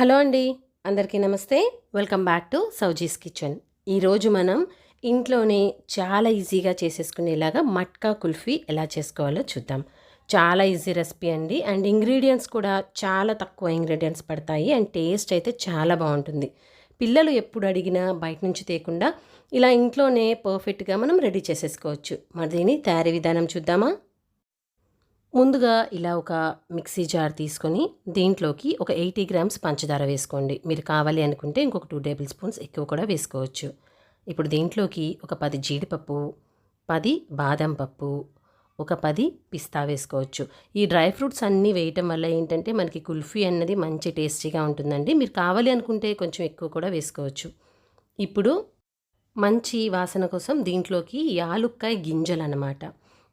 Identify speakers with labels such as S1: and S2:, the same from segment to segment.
S1: Hello అండి అందరికీ నమస్తే. Welcome back to Sowji's kitchen. ఈరోజు మనం ఇంట్లోనే చాలా ఈజీగా చేసేసుకునేలాగా మట్కా కుల్ఫీ ఎలా చేసుకోవాలో చూద్దాం. చాలా ఈజీ రెసిపీ అండి. అండ్ ఇంగ్రీడియంట్స్ కూడా చాలా తక్కువ ఇంగ్రీడియంట్స్ పడతాయి. అండ్ టేస్ట్ అయితే చాలా బాగుంటుంది. పిల్లలు ఎప్పుడు అడిగినా బయట నుంచి తేకుండా ఇలా ఇంట్లోనే పర్ఫెక్ట్గా మనం రెడీ చేసేసుకోవచ్చు. మరి దీని తయారీ విధానం చూద్దామా? ముందుగా ఇలా ఒక మిక్సీ జార్ తీసుకొని దీంట్లోకి ఒక ఎయిటీ గ్రామ్స్ పంచదార వేసుకోండి. మీరు కావాలి అనుకుంటే ఇంకొక టూ టేబుల్ స్పూన్స్ ఎక్కువ కూడా వేసుకోవచ్చు. ఇప్పుడు దీంట్లోకి ఒక పది జీడిపప్పు పది బాదం పప్పు ఒక పది పిస్తా వేసుకోవచ్చు. ఈ డ్రై ఫ్రూట్స్ అన్నీ వేయటం వల్ల ఏంటంటే మనకి కుల్ఫీ అన్నది మంచి టేస్టీగా ఉంటుందండి. మీరు కావాలి అనుకుంటే కొంచెం ఎక్కువ కూడా వేసుకోవచ్చు. ఇప్పుడు మంచి వాసన కోసం దీంట్లోకి యాలుక్కాయ గింజలు అన్నమాట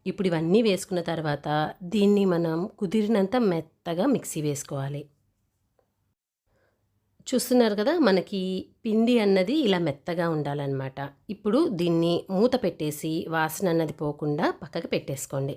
S1: ఇప్పుడు ఇవన్నీ వేసుకున్న తర్వాత దీన్ని మనం కుదిరినంత మెత్తగా మిక్సీ వేసుకోవాలి. చూస్తున్నారు కదా మనకి పిండి అన్నది ఇలా మెత్తగా ఉండాలన్నమాట. ఇప్పుడు దీన్ని మూత పెట్టేసి వాసన అన్నది పోకుండా పక్కకి పెట్టేసుకోండి.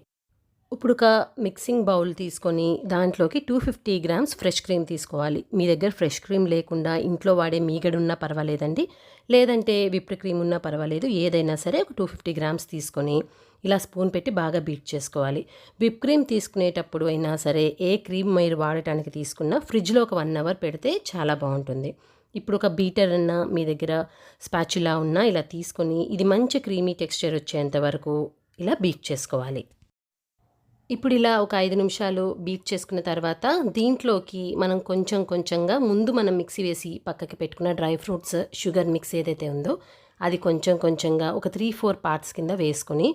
S1: ఇప్పుడు ఒక మిక్సింగ్ బౌల్ తీసుకొని దాంట్లోకి two fifty grams fresh cream తీసుకోవాలి. మీ దగ్గర ఫ్రెష్ క్రీమ్ లేకుండా ఇంట్లో వాడే మీగడ ఉన్నా పర్వాలేదండి. లేదంటే విప్డ్ క్రీమ్ ఉన్నా పర్వాలేదు. ఏదైనా సరే ఒక టూ ఫిఫ్టీ గ్రామ్స్ తీసుకొని ఇలా స్పూన్ పెట్టి బాగా బీట్ చేసుకోవాలి. విప్ క్రీమ్ తీసుకునేటప్పుడు అయినా సరే ఏ క్రీమ్ మీరు వాడటానికి తీసుకున్నా ఫ్రిడ్జ్లో ఒక వన్ అవర్ పెడితే చాలా బాగుంటుంది. ఇప్పుడు ఒక బీటర్ అన్నా మీ దగ్గర స్పాచులా ఉన్నా ఇలా తీసుకొని ఇది మంచి క్రీమీ టెక్స్చర్ వచ్చేంత వరకు ఇలా బీట్ చేసుకోవాలి. ఇప్పుడు ఇలా ఒక ఐదు నిమిషాలు బీట్ చేసుకున్న తర్వాత దీంట్లోకి మనం కొంచెం కొంచెంగా ముందు మనం మిక్సీ వేసి పక్కకి పెట్టుకున్న డ్రై ఫ్రూట్స్ షుగర్ మిక్స్ ఏదైతే ఉందో అది కొంచెం కొంచెంగా ఒక త్రీ ఫోర్ పార్ట్స్ కింద వేసుకొని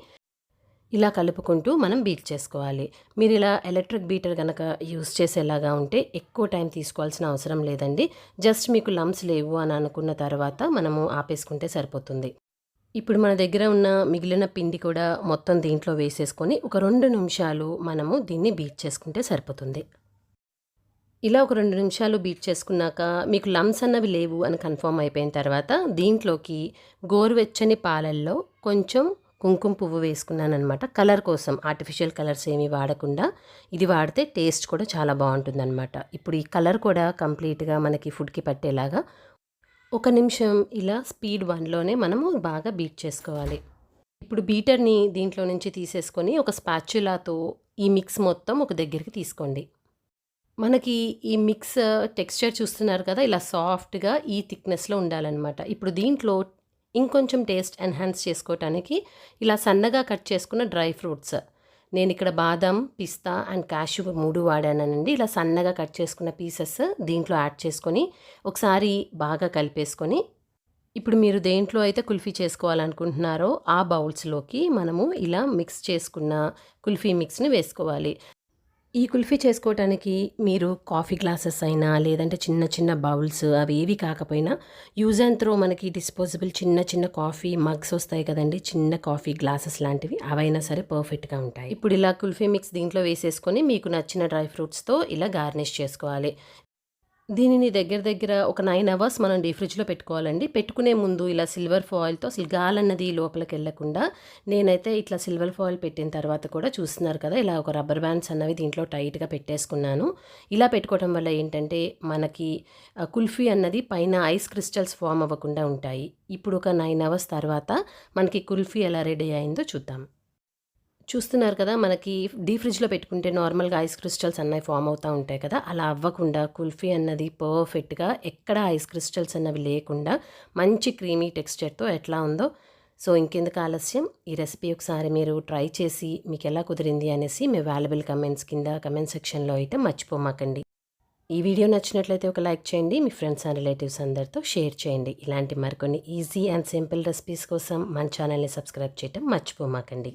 S1: ఇలా కలుపుకుంటూ మనం బీట్ చేసుకోవాలి. మీరు ఇలా ఎలక్ట్రిక్ బీటర్ కనుక యూస్ చేసేలాగా ఉంటే ఎక్కువ టైం తీసుకోవాల్సిన అవసరం లేదండి. జస్ట్ మీకు లమ్స్ లేవు అని అనుకున్న తర్వాత మనము ఆపేసుకుంటే సరిపోతుంది. ఇప్పుడు మన దగ్గర ఉన్న మిగిలిన పిండి కూడా మొత్తం దీంట్లో వేసేసుకొని ఒక రెండు నిమిషాలు మనము దీన్ని బీట్ చేసుకుంటే సరిపోతుంది. ఇలా ఒక రెండు నిమిషాలు బీట్ చేసుకున్నాక మీకు లమ్స్ అన్నవి లేవు అని కన్ఫర్మ్ అయిపోయిన తర్వాత దీంట్లోకి గోరువెచ్చని పాలల్లో కొంచెం కుంకుమ పువ్వు వేసుకున్నాను అనమాట కలర్ కోసం ఆర్టిఫిషియల్ కలర్స్ ఏమీ వాడకుండా ఇది వాడితే టేస్ట్ కూడా చాలా బాగుంటుందన్నమాట. ఇప్పుడు ఈ కలర్ కూడా కంప్లీట్గా మనకి ఫుడ్కి పట్టేలాగా ఒక నిమిషం ఇలా స్పీడ్ వన్లోనే మనము బాగా బీట్ చేసుకోవాలి. ఇప్పుడు బీటర్ని దీంట్లో నుంచి తీసేసుకొని ఒక స్పాచులాతో ఈ మిక్స్ మొత్తం ఒక దగ్గరికి తీసుకోండి. మనకి ఈ మిక్స్ టెక్స్చర్ uh, చూస్తున్నారు కదా ఇలా సాఫ్ట్గా ఈ థిక్నెస్లో ఉండాలన్నమాట. ఇప్పుడు దీంట్లో ఇంకొంచెం టేస్ట్ ఎన్హాన్స్ చేసుకోవటానికి ఇలా సన్నగా కట్ చేసుకున్న డ్రై ఫ్రూట్స్. నేను ఇక్కడ బాదం పిస్తా అండ్ క్యాష్యూ మూడు వాడానండి ఇలా సన్నగా కట్ చేసుకున్న పీసెస్ దీంట్లో యాడ్ చేసుకొని ఒకసారి బాగా కలిపేసుకొని ఇప్పుడు మీరు దేంట్లో అయితే కుల్ఫీ చేసుకోవాలనుకుంటున్నారో ఆ బౌల్స్లోకి మనము ఇలా మిక్స్ చేసుకున్న కుల్ఫీ మిక్స్ని వేసుకోవాలి. ఈ కుల్ఫీ చేసుకోవటానికి మీరు కాఫీ గ్లాసెస్ అయినా లేదంటే చిన్న చిన్న బౌల్స్ అవి ఏవి కాకపోయినా యూజ్ అండ్ త్రో మనకి డిస్పోజబుల్ చిన్న చిన్న కాఫీ మగ్స్ వస్తాయి కదండి చిన్న కాఫీ గ్లాసెస్ లాంటివి అవైనా సరే పర్ఫెక్ట్గా ఉంటాయి. ఇప్పుడు ఇలా కుల్ఫీ మిక్స్ దీంట్లో వేసేసుకొని మీకు నచ్చిన డ్రై ఫ్రూట్స్తో ఇలా గార్నిష్ చేసుకోవాలి. దీనిని దగ్గర దగ్గర ఒక నైన్ అవర్స్ మనం డీ ఫ్రిడ్జ్లో పెట్టుకోవాలండి. పెట్టుకునే ముందు ఇలా సిల్వర్ ఫాయిల్తో అసలు గాలన్నది లోపలికి వెళ్ళకుండా నేనైతే ఇట్లా సిల్వర్ ఫాయిల్ పెట్టిన తర్వాత కూడా చూస్తున్నారు కదా ఇలా ఒక రబ్బర్ బ్యాండ్స్ అన్నవి దీంట్లో టైట్గా పెట్టేసుకున్నాను. ఇలా పెట్టుకోవడం వల్ల ఏంటంటే మనకి కుల్ఫీ అన్నది పైన ఐస్ క్రిస్టల్స్ ఫామ్ అవ్వకుండా ఉంటాయి. ఇప్పుడు ఒక నైన్ అవర్స్ తర్వాత మనకి కుల్ఫీ ఎలా రెడీ అయిందో చూద్దాం. చూస్తున్నారు కదా మనకి డీ ఫ్రిడ్జ్లో పెట్టుకుంటే నార్మల్గా ఐస్ క్రిస్టల్స్ అన్నవి ఫామ్ అవుతూ ఉంటాయి కదా అలా అవ్వకుండా కుల్ఫీ అన్నది పర్ఫెక్ట్గా ఎక్కడ ఐస్ క్రిస్టల్స్ అన్నవి లేకుండా మంచి క్రీమీ టెక్స్చర్తో ఎట్లా ఉందో. సో ఇంకెందుకు ఆలస్యం? ఈ రెసిపీ ఒకసారి మీరు ట్రై చేసి మీకు ఎలా కుదిరింది అనేసి మీ వాల్యుబుల్ కమెంట్స్ కింద కమెంట్ సెక్షన్లో అయితే మర్చిపోమాకండి. ఈ వీడియో నచ్చినట్లయితే ఒక లైక్ చేయండి మీ ఫ్రెండ్స్ అండ్ రిలేటివ్స్ అందరితో షేర్ చేయండి. ఇలాంటి మరికొన్ని ఈజీ అండ్ సింపుల్ రెసిపీస్ కోసం మన ఛానల్ని సబ్స్క్రైబ్ చేయటం మర్చిపోమాకండి.